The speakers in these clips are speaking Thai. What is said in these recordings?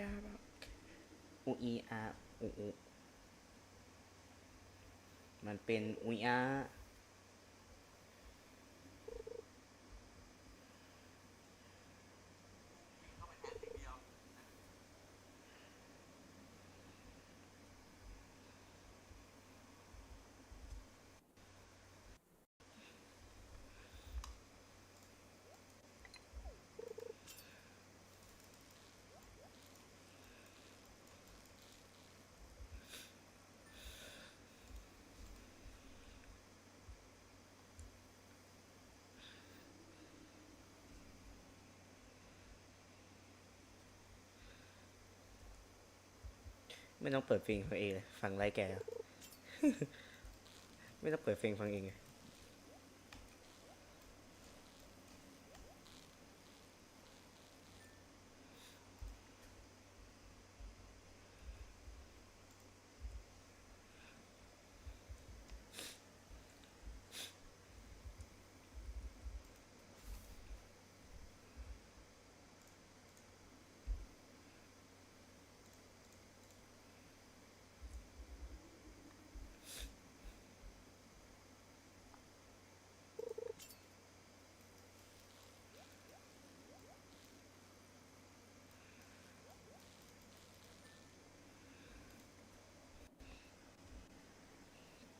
ยาแบบอุอีอาอุอุมันเป็นอุยอา ไม่ต้องเปิดเพลงฟังเองเลยฟังไรแก ไม่ต้องเปิดเพลงฟังเองเลย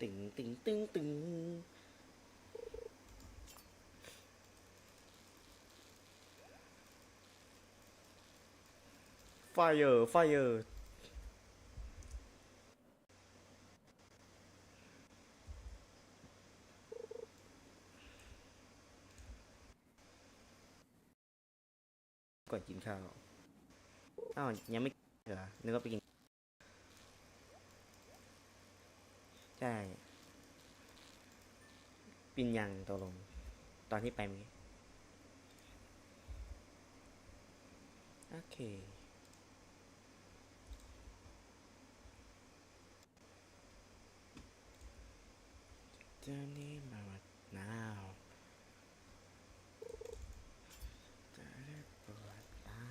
ตึงตึงตึงตึงไฟเออร์ไฟเออร์ก่อนกินข้าว อ้าว ยังไม่เหรอนึกว่าไปกิน ใช่ ปินยังตกลง ตอนที่ไปมีโอเคเจอนี่มาวัดนาวจะได้ปวดตา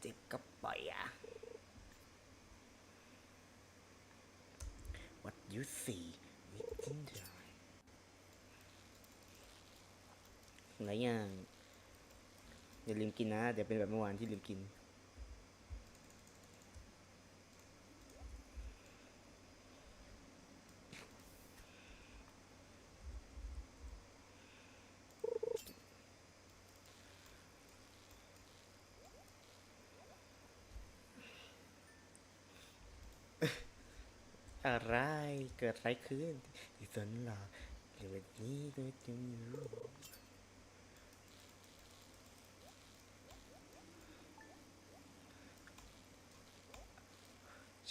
เจ็บก็ปล่อยอะ What you see within the eye หลายอย่างอย่าลืมกินนะ เดี๋ยวเป็นแบบเมื่อวานที่ลืมกิน เกิดอะไรขึ้นที่สนหรอหรือวันนี้ก็จะไม่รู้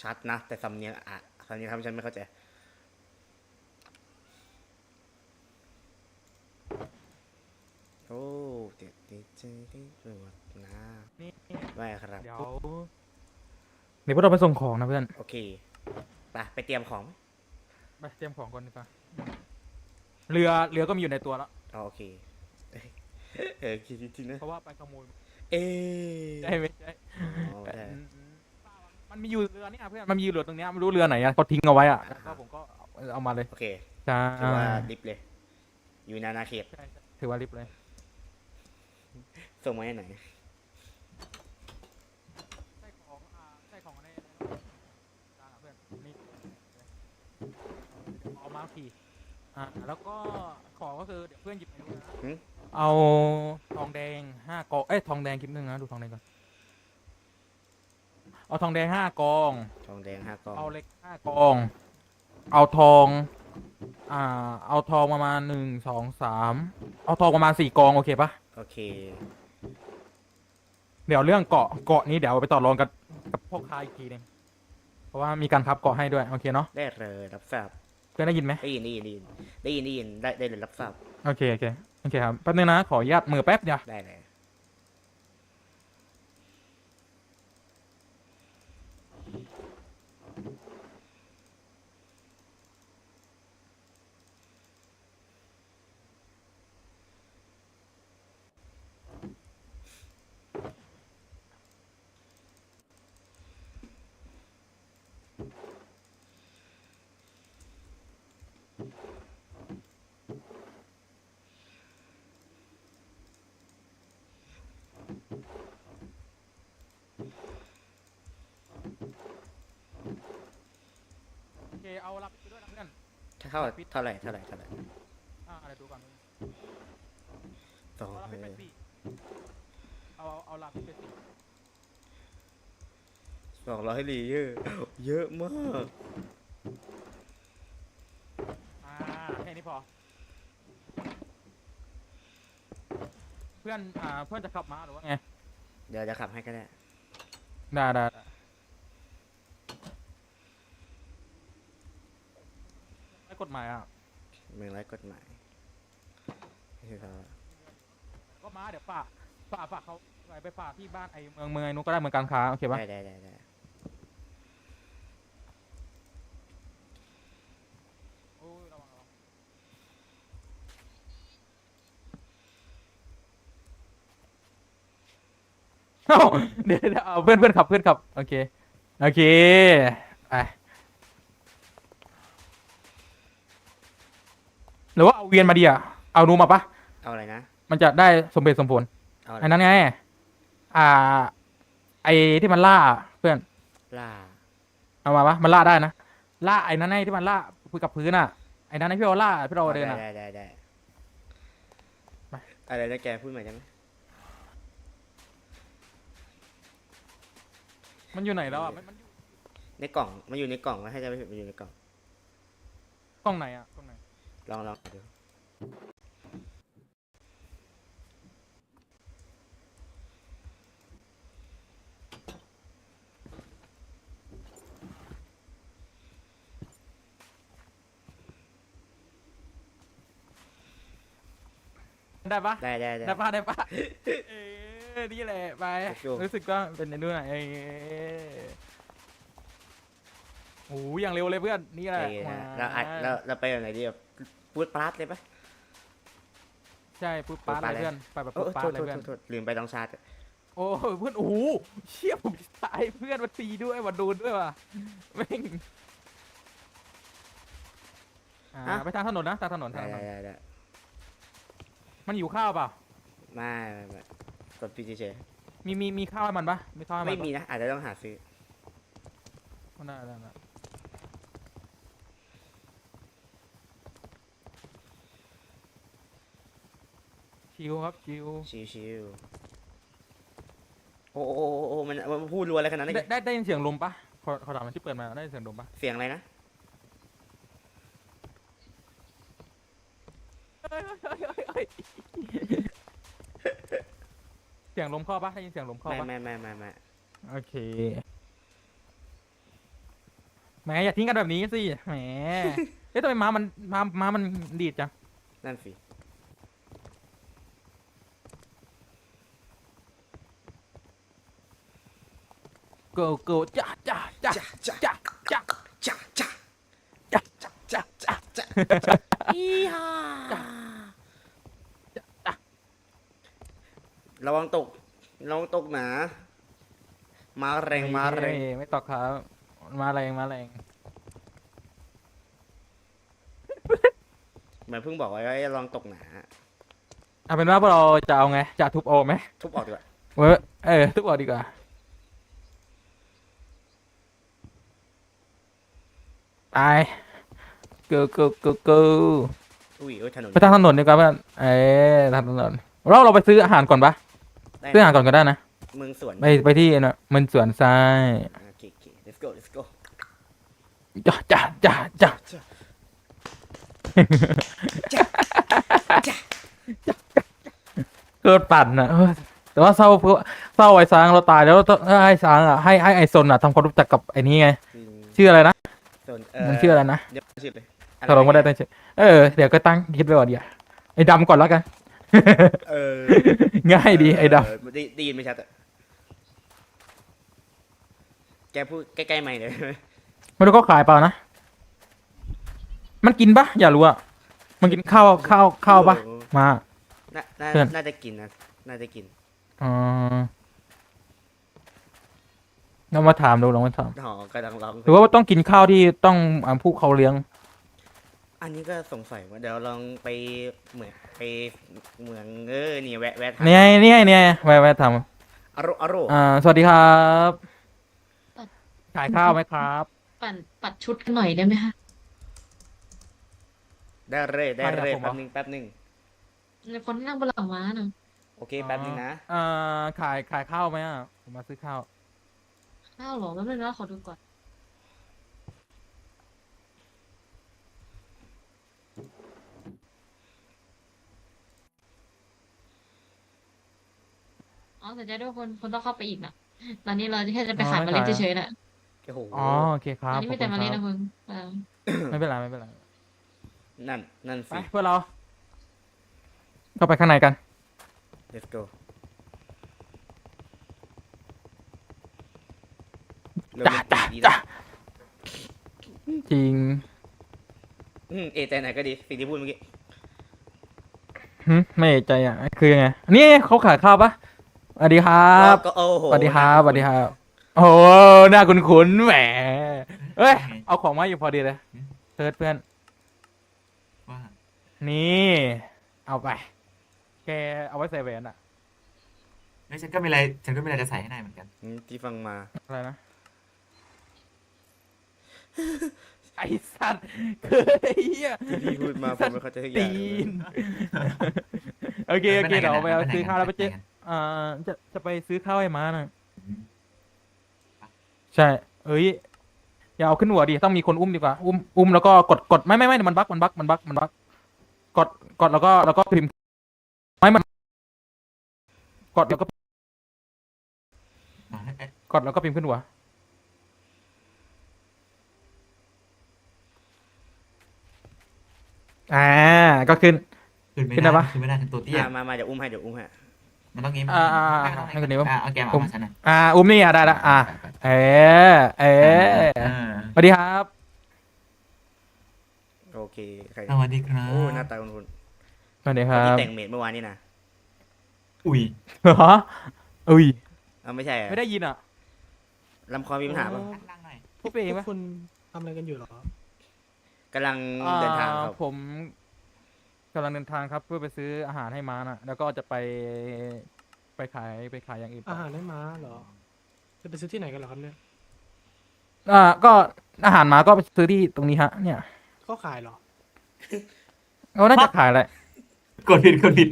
ชัดนะ แต่สำเนียงอะสำเนียงทำฉันไม่เข้าใจโอ้เด็ดดีใจได้ตรวจนะนี่ไม่ครับ เดี๋ยว เดี๋ยวพวกเราไปส่งของนะเพื่อน โอเค ไป ไปเตรียมของไหม ไปเตรียมของก่อนดีกว่าเรือเรือก็มีอยู่ในตัวแล้ว อ๋อโอเค เอ้ยเออคิดจริงๆนะ เพราะว่าไปขโมยเอ๊ะใช่ไหมใช่อ๋อไม่ใช่อืมมันมีอยู่เรือนี่อะเพื่อนมันมีอยู่เรือตรงเนี้ยไม่รู้เรือไหนอะเขาทิ้งเอาไว้อะแล้วก็ผมก็เอาเอามาเลยโอเคใช่ถือว่าลิฟต์เลย อยู่ในอาณาเขตใช่ใช่ถือว่าลิฟต์เลย ส่งมาให้ไหน ใส่ของอ่าใส่ของในในจานอะเพื่อนนี่ เอามาทีอ่าแล้วก็ของก็คือเดี๋ยวเพื่อนหยิบไปดูนะหึเอาทองแดงห้ากองเอ้ยทองแดงคลิปหนึ่งนะดูทองแดงก่อนเอาทองแดงห้ากอง ทองแดงห้ากองเอาเหล็กห้ากอง เอาทอง อ่า เอาทองประมาณหนึ่งสองสามเอาทองประมาณสี่กองโอเคปะโอเค เดี๋ยวเรื่องเกาะเกาะนี้เดี๋ยวเอาไปต่อรองกับกับพ่อค้าอีกทีหนึงเพราะว่ามีการคับเกาะให้ด้วยโอเคเนาะได้เลยรับทราบเพื่อนได้ยินไหมได้ยินได้ยินได้ยินได้ยินได้ยินได้ได้รับทราบโอเคโอเคโอเคครับแป๊บนึงนะขออนุญาตมือแป๊บเดียวได้เลย เอาลาปิดไปด้วยนะเพื่อนเท่าเท่าไหร่เท่าไหร่เท่าไหร่อ่าอะไรดูก่อนสองเอาลาปิดเป็นสี่เอาเอาเอาลาปิดเป็นสี่สองร้อยลีเยอะเยอะมากอ่าแค่นี้พอ เพื่อนอ่าเพื่อนจะขับมาหรือว่าไงเดี๋ยวจะขับให้ก็ได้ได้ได้ได้ไม่ กฎหมายอะ เมืองไร้กฎหมายนี่คือเขาก็มาเดี๋ยวฝากฝากฝากเขาไปไปฝากที่บ้านไอ้เมืองเมืองไอ้นู้นก็ได้เหมือนการค้าโอเคปะได้ได้ได้ได้โอ้ยระวังระวังเอ้าเดี๋ยวเดี๋ยวเอาเพื่อนเพื่อนขับเพื่อนขับโอเคโอเคไป หรือว่าเอาเวียนมาดีอะเอานูมาปะเอาอะไรนะ มันจะได้สมเหตุสมผลเอาอะไรไอ้นั้นไงอ่า ไอ้ที่มันล่าเพื่อน ล่า เอามาปะมันล่าได้นะล่าไอ้นั้นไงที่มันล่าคุยกับพื้นอะไอ้นั้นไอ้พี่เราล่าพี่เราเดินอะ ได้ได้ได้ไปอะไรนะแกพูดใหม่ได้ไหมมันอยู่ไหนแล้วอะมันมันอยู่ในกล่องมันอยู่ในกล่องนะให้จะไม่ผิดมันอยู่ในกล่อง กล้องไหนอะกล้องไหน ลองลองดูได้ปะได้ได้ได้ ได้ปะได้ปะเออนี่แหละไปโอเครู้สึกว่าเป็นในนู้นอะเออ โอ้ยอย่างเร็วเลยเพื่อนนี่แหละโอเคนะเราอัดเราเราไปแบบไหนดีแบบพูดปลัดเลยปะ ใช่ปุ๊บป๊าดปุ๊บป๊าดเลยเลยเพื่อนไปแบบโอ้ปุ๊บป๊าโทดษเลยโทษเพื่อนโทษลืมไปต้องชาร์จโอ้ยเพื่อนโอ้โหเชี่ยผมตายเพื่อนมาตีด้วยมาดูด้วยว่ะแม่งอ่าฮะไปทางถนนนะทางถนนทาได้งถนได้นได้ได้มันหิวข้าวเปล่าไม่ไม่ไม่กดพีเฉยมีมีมีข้าวให้มันปะมีข้าวให้ๆมันไม่ปะมีนะอาจจะต้องหาซื้อได้ได้ ชิวครับชิวชิวๆโอ้โอ้โอ้โอ้มันมันพูดรัวอะไรขนาดนั้นได้อีกได้ได้ยินเสียงลมปะขอขอถามมันที่เปิดมาได้ยินเสียงลมปะเสียงอะไรนะ เสียงลมเข้าปะได้ยินเสียงลมเข้าไม่ปะไม่ไม่ไม่ไม่โอเคแหมอย่าทิ้งกันแบบนี้สิแหมเอ๊ะทำไมม้ามันม้าม้ามันดีดจังนั่นสิ โกโก้จ้าจ้าจ้าจ้าจ้าจ้าจ้าจ้าจ้าจ้าจ้าจ้าจ้าอีฮ่าระวังตกระวังตกหนา มาแรงมาแรงไม่ตกครับ มาแรงมาแรงเหมือนเพิ่งบอกไว้ว่าระวังตกหนาเอาเป็นว่าพวกเราจะเอาไงจะทุบโอไหมทุบออกดีกว่าเออทุบโอกดีกว่า ไปเกูกูกูกูอุ้ยโอ้ยถนนไปทางถนนดีกว่าเพื่อนเอ้ยทางถนนเราเราไปซื้ออาหารก่อนปะได้ซื้ออาหารก่อนก็ได้นะเมืองสวนไปไปที่น่ะมันสวนทรายโอเคโอเค let's go let's go จ้าจ้าจ้าจ้าจ้าเกิดปั่นนะเออแต่ว่าเศร้าเพราะเศร้าไอ้สางเราตายแล้วต้องให้ไอ้สางอะให้ให้ไอ้ซนอะทำความรู้จักกับไอ้นี้ไง จริงชื่ออะไรนะส่ว นเอมันชื่ออะไรนะเดี๋ยวชื่อเลยตกลงไม่ได้ตั้งชื่อเออเดี๋ยวก็ตั้งคิดไปก่อนเดี๋ยวไอ้ดำก่อนแล้วกัน เออง่ายดีไอ้ดเได้ได้ยินไหมชัดอะแกพูดใกล้ๆไม่เลยำไม่รู้เขาขายเปล่านะ มันกินปะอย่ารู้อะมันกินข้าวข้าวข้าวปะมา น่าน่าเพื่อนน่าจะกินนะ น่าจะกินอ๋อ ลองมาถามดูลองมาถามหอกระดังร้องหรือว่าต้องกินข้าวที่ต้องอ่าผู้เขาเลี้ยง อันนี้ก็สงสัยว่าเดี๋ยวลองไปเหมืองไปเหมืองเออนี่แวะแวะเนี่ยเนี่ยเนี่ยแวะแวะถามอโรอโรอ่าสวัสดีครับปัดขายข้าวไหมครับ ปั่นปัดชุดกันหน่อยได้ไหมคะได้เลยได้ใครอะเลยผมเหรแป๊อบหนึงแป๊บหนึงในคนที่นั่งบนหลังม้าน่ะโอเคแป๊บหนึงนะ อ่าขายขายข้าวไหมอะผมมาซื้อข้าว ข้าวเหรอแป๊บนึงนะขอดูก่อน อ๋อแต่ใจด้วยคนคนต้องเข้าไปอีกนะตอนนี้เราแค่จะไปขายอ๋อเมล็ดขายเฉยๆน่ะโอ้โหอ๋อโอเคคตรัอบนนี้มีแต่ขเมอบล็ดคุณนะครับคุณเออไม่เป็นไรไม่เป็นไรนั่น นั่นไปสิเพื่อนเรา เข้าไปข้างในกัน let's go โรแมนติกดีนะจริงอืมเอะใจไหนก็ดีสิ่งที่พูดเมื่อกี้หึไม่เอะใจอะ คือยังไง นี่เขาขายข้าวปะสวัสดีครับก็โอ้โหสวัสดีครับสวัสดีครับ โอ้โหหน้าคุ้นๆแหมเอ้ย เอาของมาอยู่พอดีเลยเทิร์ดเพื่อน ว่านี่ เอาไป แกเอาไว้ใส่แหวนอะเฮ้ยฉันก็มีอะไรฉันก็มีอะไรจะใส่ให้นายเหมือนกัน อืมที่ฟังมาอะไรนะ ไอ้สัตว์คือไอ้เหี้ยที่พูดมาผมไม่เข้าใจทุกอย่าตีงนโอเคโอเคเดี๋ยวไปเอาไปไหนกันซื้อข้าวแล้วไปเจ๊ไปไหนกันอ่าจะจะไปซื้อข้าวให้ม้านะอืมใช่ เอ้ย อย่าเอาขึ้นหัวดิ ต้องมีคนอุ้มดีกว่า อุ้ม อุ้มแล้วก็กด กด ไม่ไม่ไม่มันบั๊กมันบั๊กมันบั๊กมันบั๊กกด กดแล้วก็ แล้วก็พิมพ์ ไม่ มัน กดแล้วก็อ่าเอ๊ะกดแล้วก็พิมพ์ขึ้นหัว อ่า ก็ขึ้น ขึ้นไม่ขึ้นได้ได้ปะ ขึ้นไม่ได้ฉันตัวเตี้ยมามามาเดี๋ยวอุ้มให้เดี๋ยวอุ้มให้มันต้องงี้อ่าอ่าไม่อ่าต้องให้คนนี้ปะอ่าเอาแกมผมเอามาฉันหน่อยอ่า อุ้มนี่อะได้ละอ่า ไปไปไปเออเอออ่าสวัสดีครับ โอเคใครสวัสดีครับโอ้หน้าตาคุณสวัสดีคคนรัที่บแต่งเมดเมื่อวานนี่นะอุ้ยฮะอุ้ยอ้าวไม่ใช่อะไม่ได้ยินอะลำคอมีปัญหาปะนั่งหน่อยพูดไปเองปะ พวกคุณทำอะไรกันอยู่เหรอ กำลังเดินทางครับอ่ผมกำลังเดินทางครับเพื่อไปซื้ออาหารให้ม้าน่ะ แล้วก็จะไปไปขายไปขายอย่างอื่นต่อาหารให้ม้าเหรอ จะไปซื้อที่ไหนกันเหรอครับเนี่ยอ่าก็อาหารม้าก็ไปซื้อที่ตรงนี้ฮะ เนี่ยก็ขายเหรอ เขาน่าจะขายแหละกดผิดกดผิด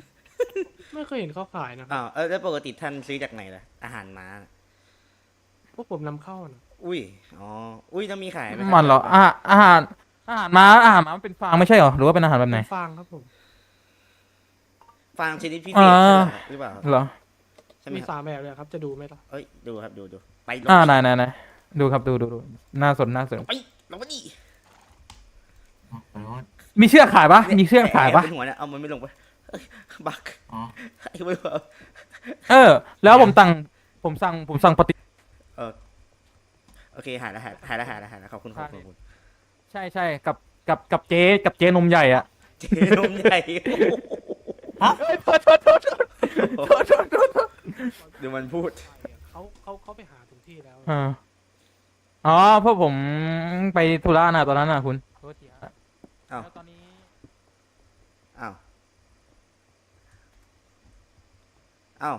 ไม่เคยเห็นเขาขายนะครับ อ้าวเออแล้วปกติท่านซื้อจากไหนล่ะ อาหารม้าน่ะพวกผมนำเข้านะอุ้ย อ๋อ อุ้ยต้องมีขายไหมคบมันเหรออาอาหาร อาหารม้าอาหารม้ามันเป็นฟางไม่ใช่เหรอ หรือว่าเป็นอาหารแบบไหน ฟางครับผมฟางชนิดพิเศอ่าษหรือเปล่าครับเหรอ ใช่ไหมมีครับสามแบบเลยครับจะดูไหมล่ะเอ้ยดูครับดูดูไปลงอ่าไหนไหนไหนดูครับดูดูดูน่าสนน่าสน ไปลงมาดิอ๋อขอโทษมีเชือกขายปะมีเชือกขายปะแอบเป็นหัวเนี่ยเอามันไม่ลงไปเอ้ยบักอ๋อไอ้ไม่เอาเออ แล้วผมสั่งผมสั่งผมสั่งปฏิเออโอเคหายแล้วหายหายแล้วหายแล้วหายแล้วขอบคุณขอบคุณขอบคุณ ใช่ใช่กับกับกับเจ๊กับเจ๊นมใหญ่อะเจ๊นมใหญ่เฮ้ยโทษโทษโทษโทษโทษโทษโทษเดี๋ยวมันพูด เขาเขาเขาไปหาถึงที่แล้วอ๋อเพราะผมไปธุระน่ะตอนนั้นน่ะคุณโทษทีฮะอ้แล้วตอนนี้อ้าวอ้าว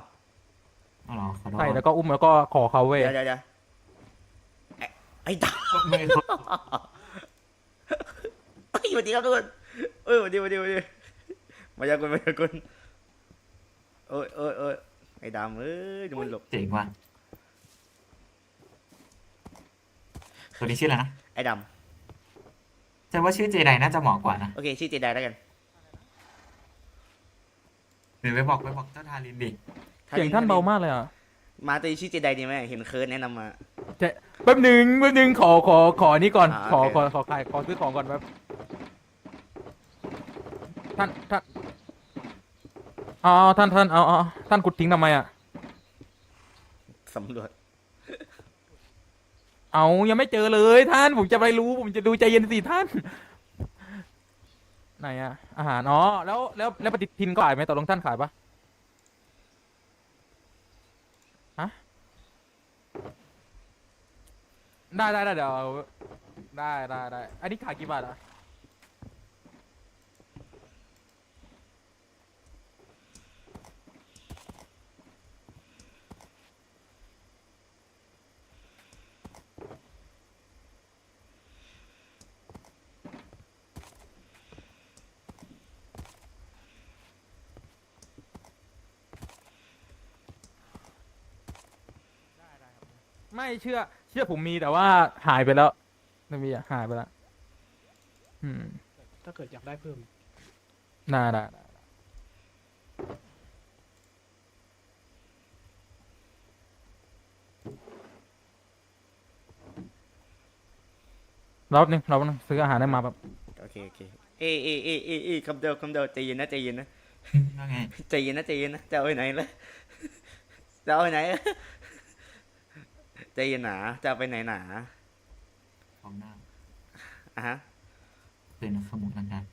เอขใช่แล้วก็อุ้มแล้วก็ขอเขาเว้ยเดี๋ยวเดี๋ยวไอ้ตา สวัสดีครับทุกคนเอ้ยสวัสดีสวัสดีสวัสดีมายากลมายากลโอ้ยโอ้ยโอ้ยไอ้ดำเอ้ยดูมันหลบเจ๋งว่ะตัวนี้ชื่ออะไรนะไอ้ดฉันว่าชื่อเจไดน่าจะเหมาะกว่านะำโอเคชื่อเจไดแล้วกันหรือไปบอกไปบอกเจ้าทารินดิเสียงท่านเบามากเลยอะมาตัวนี้ชื่อเจไดดีไหมเห็นเคิร์ดแนะนำมา แป๊บหนึ่งแป๊บหนึ่งขอขอขอนี่ก่อน อ่าขอโอเค ขอขอขายขอซื้อของก่อนแป๊บ ท่านท่านอ๋อท่านท่านเอาเอาท่านขุดทิ้งทำไมอะ สำรวจเอายังไม่เจอเลยท่าน ผมจะไปรู้ ผมจะดูใจเย็นสิท่าน ไหนอะอาหารอ๋อแล้วแล้วแล้วปฏิทินก็ขายไหมตกลงท่านขายปะฮะได้ได้ได้เดี๋ยวเอาได้ได้ได้อันนี้ขายกี่บาทอะ เชื่อ เชื่อผมมีแต่ว่าหายไปแล้วไม่มีอะหายไปแล้วอืมถ้าเกิดอยากได้เพิ่ม น่าได้ได้ได้รอบนึงรอบนึงซื้ออาหารได้มาแบบโอเคโอเคเอยเอยเอยเอยเอยคำเดียวคำเดียวใจเย็นนะใจเย็นนะว่าไงใจเย็นนะใจเย็นนะจะเอาไปไหนล่ะจะเอาไปไหนล่ะ ใจเย็นหนาจะเอาไปไหนหนาของหน้าอะฮะเป็นขโมยร่างกาย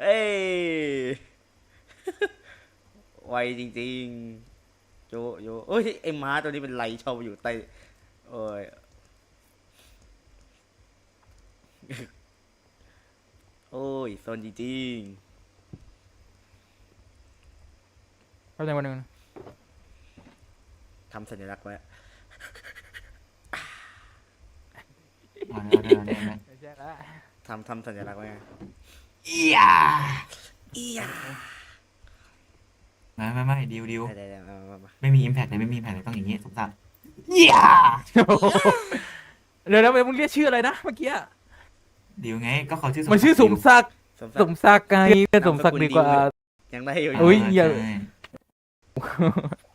เอ้ยไวจริงๆ โยโยเอ้ยไอ้ม้าตัวนี้เป็นไรชอบอยู่ใต้โอ้ยโอ้ยโซนจริงแป๊บนึงแป๊บนึงๆ ทำสัญลักษณ์ไว้เอาได้เอาได้เอาได้แยกแล้วทำทำสัญลักษณ์ไว้ไงเอียอียไม่ไม่ไม่ดิวดิวได้ได้ไมามามาไม่มีอิมแพคเลยไม่มีอิมแพคเลยต้องอย่างงี้สมศักดิ์เอียเดี๋ยวนะมึงเรียกชื่ออะไรนะเมื่อกี้อะดิวไงก็เขาชื่อมันชื่อสมศักดิ์สมศัสกมดิ์ ศักดิ์ไงเรียกสมศักดิ์ดีกว่า ยังได้อยู่ เอ้ยอย่า ใช่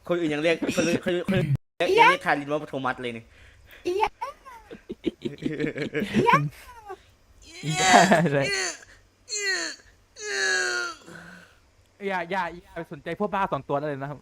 คนอื่นยังเรียกคนอื่นคนอื่นคนอื่นเรียกยังเรียกคารินว่าโทมัสเลยนี่ใช่อย่าอย่าอย่าไปสนใจพวกบ้าสองตัวนั่นเลยนะครับ